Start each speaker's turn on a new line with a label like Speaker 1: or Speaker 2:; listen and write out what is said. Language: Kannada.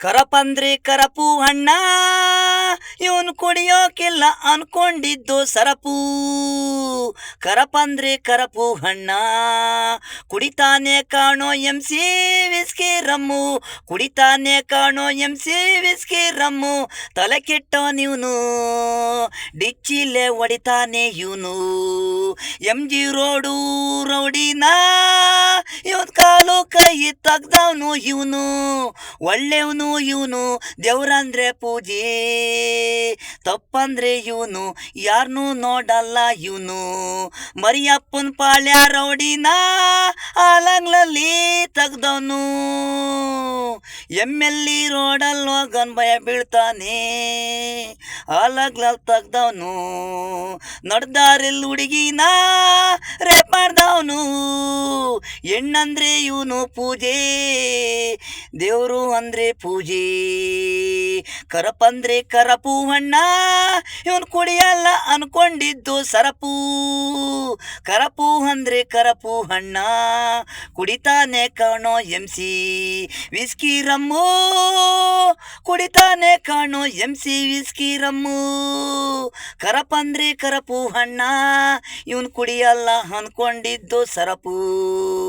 Speaker 1: ಕರಪಂದ್ರೆ ಕರಪು ಹಣ್ಣ ಇವನು ಕುಡಿಯೋಕಿಲ್ಲ ಅನ್ಕೊಂಡಿದ್ದು ಸರಪು. ಕರಪಂದ್ರೆ ಕರಪು ಹಣ್ಣ ಕುಡಿತಾನೆ ಕಾಣೋ ಎಂ ಸಿ ವಿಸ್ಕಿ ರಮ್ಮು, ಕುಡಿತಾನೆ ಕಾಣೋ ಎಂ ಸಿ ವಿಸ್ಕಿ ರಮ್ಮು, ತಲೆ ಕೆಟ್ಟೋ ನೀವು ಡಿಚ್ಚಿಲೆ ಹೊಡಿತಾನೆ ಇವನು. ಎಂ ಜಿ ರೋಡು, ರೌಡಿನ ಕೈ ತೆಗ್ದವನು ಇವನು, ಒಳ್ಳೆಯವನು ಇವನು, ದೇವ್ರಂದ್ರೆ ಪೂಜೆ. ತಪ್ಪಂದ್ರೆ ಇವನು ಯಾರನ್ನೂ ನೋಡಲ್ಲ ಇವನು. ಮರಿಯಪ್ಪನ ಪಾಳ್ಯ ರೌಡಿನ ಆಲಂಗ್ಲಲ್ಲಿ ತೆಗ್ದವನು. ಎಂ ಎಲ್ ಇ ರೋಡಲ್ಲಿ ಹೋಗನ್ ಭಯ ಬೀಳ್ತಾನೆ. ಆಲಗ್ಲಲ್ಲಿ ತೆಗ್ದವನು. ನಡ್ದಾರಿಲ್ ಹುಡುಗಿನ ರೇಪ್ ಮಾಡ್ದವನು. ಹೆಣ್ಣಂದ್ರೆ ಇವನು ಪೂಜೆ, ದೇವರು ಅಂದ್ರೆ ಪೂಜೆ. ಕರಪಂದ್ರೆ ಕರಪು ಹಣ್ಣ ಇವನು ಕುಡಿಯಲ್ಲ ಅನ್ಕೊಂಡಿದ್ದು ಸರಪು. ಕರಪು ಅಂದ್ರೆ ಕರಪು ಹಣ್ಣ ಕುಡಿತಾನೆ ಕಾಣೋ ಎಂ ಸಿ. ವಿಸ್ಕಿ ರಮ್ಮು, ಕುಡಿತಾನೆ ಕಾಣೋ ಎಂ ಸಿ ವಿಸ್ಕಿ ರಮ್ಮು. ಕರಪಂದ್ರೆ ಕರಪು ಹಣ್ಣ ಇವನು ಕುಡಿಯಲ್ಲ ಅನ್ಕೊಂಡಿದ್ದು ಸರಪು.